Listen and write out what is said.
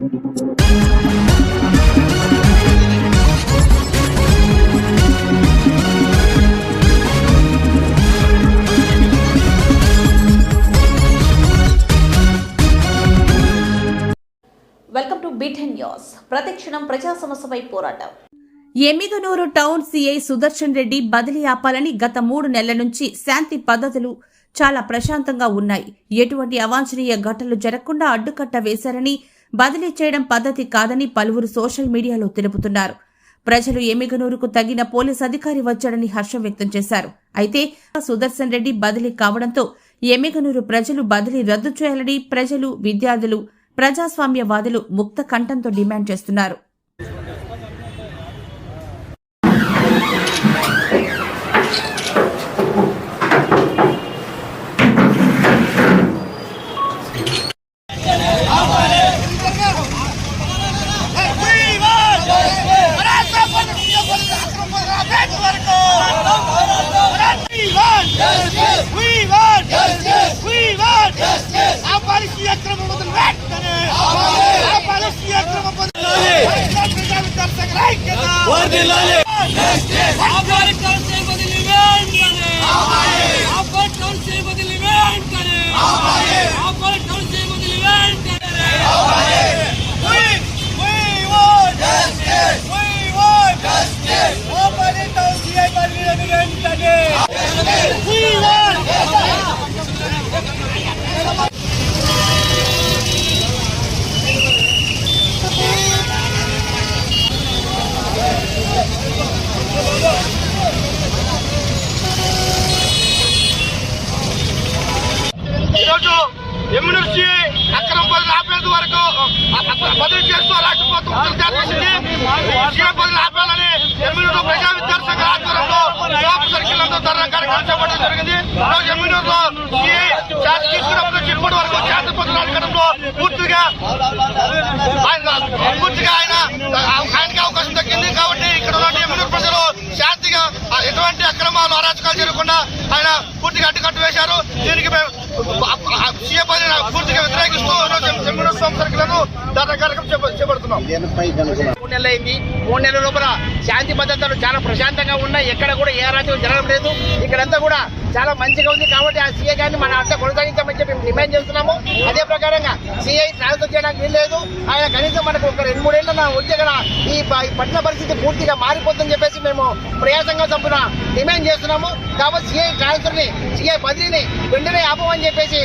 Welcome to beaten news ప్రతిక్షణం ప్రజా సమస్యపై పోరాటం. ఎమ్మిగనూరు టౌన్ సీఐ సుదర్శన్ రెడ్డి బదిలీ ఆపాలని గత మూడు నెలల నుంచి శాంతి పద్ధతులు చాలా ప్రశాంతంగా ఉన్నాయి. ఎటువంటి అవాంఛనీయ ఘటనలు జరగకుండా అడ్డుకట్ట వేశారని బదిలీ చేయడం పద్ధతి కాదని పలువురు సోషల్ మీడియాలో తెలుపుతున్నారు. ప్రజలు ఎమిగనూరుకు తగిన పోలీస్ అధికారి వచ్చాడని హర్షం వ్యక్తం చేశారు. అయితే సుదర్శన్ రెడ్డి బదిలీ కావడంతో ఎమిగనూరు ప్రజలు బదిలీ రద్దు చేయాలని ప్రజలు విద్యార్థులు ప్రజాస్వామ్యవాదులు ముక్త కంఠంతో డిమాండ్ చేస్తున్నారు. వర్దిల్లాలి జస్టిస్ ఆఫ్ఘనిస్తాన్ సైనికులు ఇవ్వండి ఈరోజు ఎమ్మెల్సీ అక్రమ పనులు ఆపేంత వరకు బదిలీ చేస్తూ రాష్ట్ర ప్రభుత్వం ఉత్తర్వులు చేసింది సీఎం పనులు ఆపాలని ఎమ్యూనిటీ ప్రజా విద్యార్థి ఆధ్వర్యంలో యువక సర్కిల్ అంతా ధర్నా కార్యక్రమం చేపట్టడం జరిగింది. ఈరోజు ఎమ్యూనిటీలో సీఏ ఛార్జ్ తీసుకున్నప్పటి ఇప్పటి వరకు శాంతి పనుల అడగడంలో పూర్తిగా ఆయన పూర్తిగా ఆయన ఆయనకి అవకాశం దక్కింది కాబట్టి ఇక్కడ ఉన్న ఎమ్యూనిటీ ప్రజలు శాంతిగా ఆ, ఎటువంటి అక్రమాలు అరాచకాలు జరగకుండా ఆయన పూర్తిగా అడ్డుకట్టు వేశారు దీనికి మేము సీఎం పదిని పూర్తిగా వ్యతిరేకిస్తూ ఈరోజు స్వామి సర్కిల్ను కార్యక్రమం చేప- చేపడుతున్నాం. మూడు నెలలు అయింది. మూడు నెలల లోపల శాంతి భద్రతలు చాలా ప్రశాంతంగా ఉన్నాయి. ఎక్కడ కూడా ఏ అరాచకం జరగడం లేదు. ఇక్కడంతా కూడా చాలా మంచిగా ఉంది కాబట్టి ఆ సీఏ గారిని మన అంతా కొనసాగించమని చెప్పి మేము డిమాండ్ చేస్తున్నాము. అదే ప్రకారంగా సీఐ ట్రాన్స్ఫర్ చేయడానికి వీల్లేదు ఆయన కనీసం మనకు ఒక రెండు మూడేళ్ళ నా వచ్చే కదా ఈ ప- ఈ పట్టణ పరిస్థితి పూర్తిగా మారిపోతుందని చెప్పేసి మేము ప్రయాసంగా చంపున డిమాండ్ చేస్తున్నాము. కాబట్టి సీఐ ట్రాన్స్ఫర్ని సీఐ బదిలీని వెంటనే ఆపమని చెప్పేసి